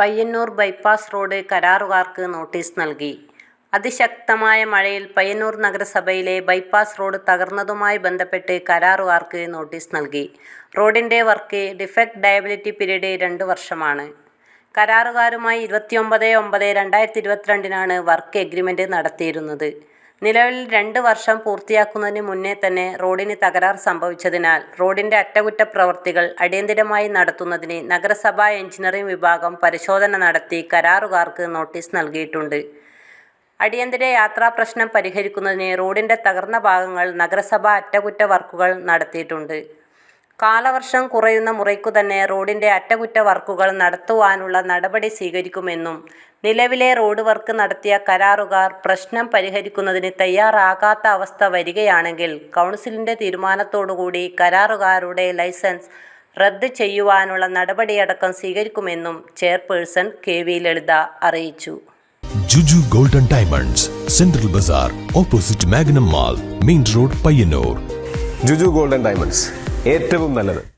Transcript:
Payyanur bypass road കരാറുകാർക്ക് notice നൽകി അതിശക്തമായ മഴയിൽ പയ്യന്നൂർ നഗരസഭയിലെ ബൈപ്പാസ് റോഡ് തകർന്നതുമായി ബന്ധപ്പെട്ട് കരാറുകാർക്ക് നോട്ടീസ് നൽകി. റോഡിന്റെ വർക്ക് ഡിഫക്റ്റ് ഡയബിലിറ്റി പീരീഡ് രണ്ട് വർഷമാണ്. കരാറുകാരുമായി ഇരുപത്തിയൊമ്പത് ഒമ്പത് രണ്ടായിരത്തി ഇരുപത്തിരണ്ടിനാണ് വർക്ക് എഗ്രിമെന്റ് നടത്തിയിരുന്നത്. നിലവിൽ രണ്ട് വർഷം പൂർത്തിയാക്കുന്നതിന് മുന്നേ തന്നെ റോഡിന് തകരാർ സംഭവിച്ചതിനാൽ റോഡിന്റെ അറ്റകുറ്റപ്രവൃത്തികൾ അടിയന്തിരമായി നടത്തുന്നതിന് നഗരസഭാ എഞ്ചിനീയറിംഗ് വിഭാഗം പരിശോധന നടത്തി കരാറുകാർക്ക് നോട്ടീസ് നൽകിയിട്ടുണ്ട്. അടിയന്തര യാത്രാപ്രശ്നം പരിഹരിക്കുന്നതിന് റോഡിന്റെ തകർന്ന ഭാഗങ്ങൾ നഗരസഭ അറ്റകുറ്റ വർക്കുകൾ നടത്തിയിട്ടുണ്ട്. കാലവർഷം കുറയുന്ന മുറയ്ക്കുതന്നെ റോഡിന്റെ അറ്റകുറ്റവർക്കുകൾ നടത്തുവാനുള്ള നടപടി സ്വീകരിക്കുമെന്നും നിലവിലെ റോഡ് വർക്ക് നടത്തിയ കരാറുകാർ പ്രശ്നം പരിഹരിക്കുന്നതിന് തയ്യാറാകാത്ത അവസ്ഥ വരികയാണെങ്കിൽ കൗൺസിലിന്റെ തീരുമാനത്തോടുകൂടി കരാറുകാരുടെ ലൈസൻസ് റദ്ദ് ചെയ്യുവാനുള്ള നടപടിയടക്കം സ്വീകരിക്കുമെന്നും ചെയർപേഴ്സൺ കെ. വി. ലളിത അറിയിച്ചു. Juju golden diamonds central bazaar opposite Magnum mall main road Payyanur Juju golden diamonds ഏറ്റവും നല്ലത്.